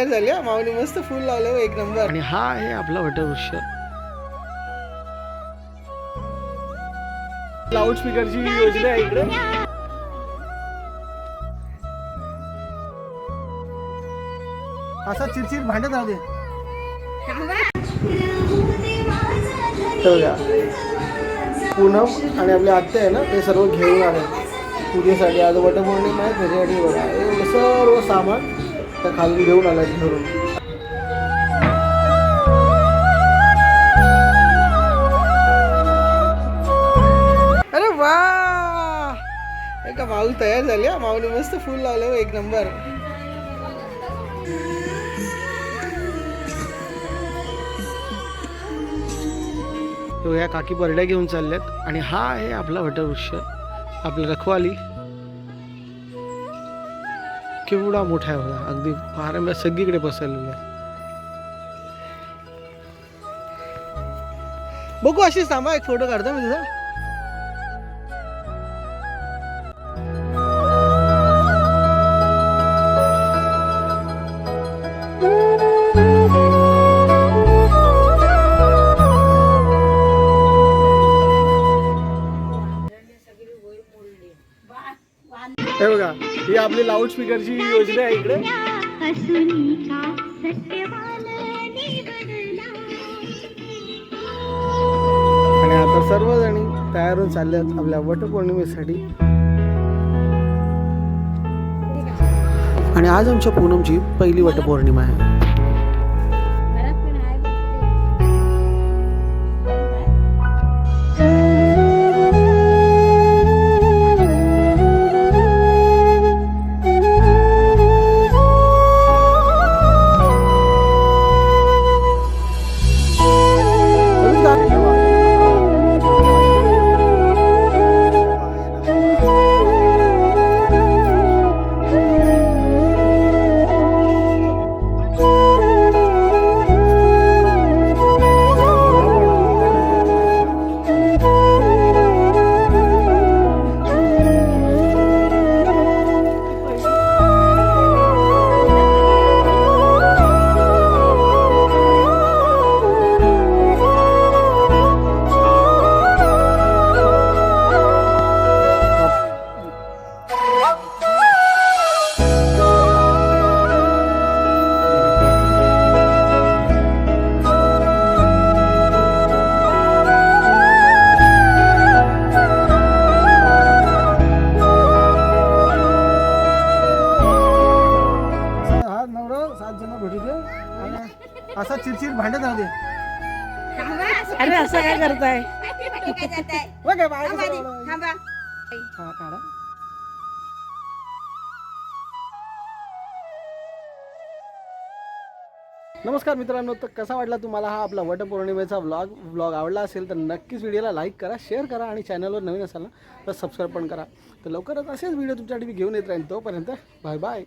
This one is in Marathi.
काय झाली? हा? माऊली मस्त फुल लावलं हो, एक नंबर. आणि हा आहे आपला वटवृक्ष लाऊड स्पीकरची योजना आहे इकडे. असा चिरचिर भांडत राहू दे. ठेवूया. पूनम आणि आपले आत्या आहे ना ते सर्व घेऊन आले. पूजेसाठी आज वटपौर्णिमा आहे त्याच्यासाठी बघा. सर्व सामान त्या खालून घेऊन आलं घरून अरे वा! एका माऊल तयार झाली हा माऊली मस्त फुल लावलं हो, एक नंबर. तो या काकी परड्या घेऊन चालल्यात आणि हा आहे आपला वटवृक्ष आपला रखवाली. केवढा मोठा आहे बघा अगदी पारंब्या सगळीकडे पसरलेला आहे बघू अशीच थांबा एक फोटो काढतो मी तुझा. हे बघा ही आपली लाऊड स्पीकरची योजना आहे इकडे. आणि आता सर्वजणी तयार होऊन चालल्यात आपल्या वटपौर्णिमेसाठी. आणि आज आमच्या पूनमची पहिली वटपौर्णिमा आहे. असा चिरचिर भांडत राहू दे अरे असं काय करताय? बघ हे बाहेर कसं लावलं. हा, काढा. नमस्कार मित्रांनो तर कसा वाटला तुम्हाला हा आपला वटपौर्णिमेचा व्लॉग व्लॉग आवडला असेल तर नक्कीच व्हिडिओला लाईक करा शेअर करा आणि चॅनलवर नवीन असाल ना तर सबस्क्राईब पण करा. तर लवकरच असेच व्हिडिओ तुमच्यासाठी मी घेऊन येत राहीन तोपर्यंत बाय बाय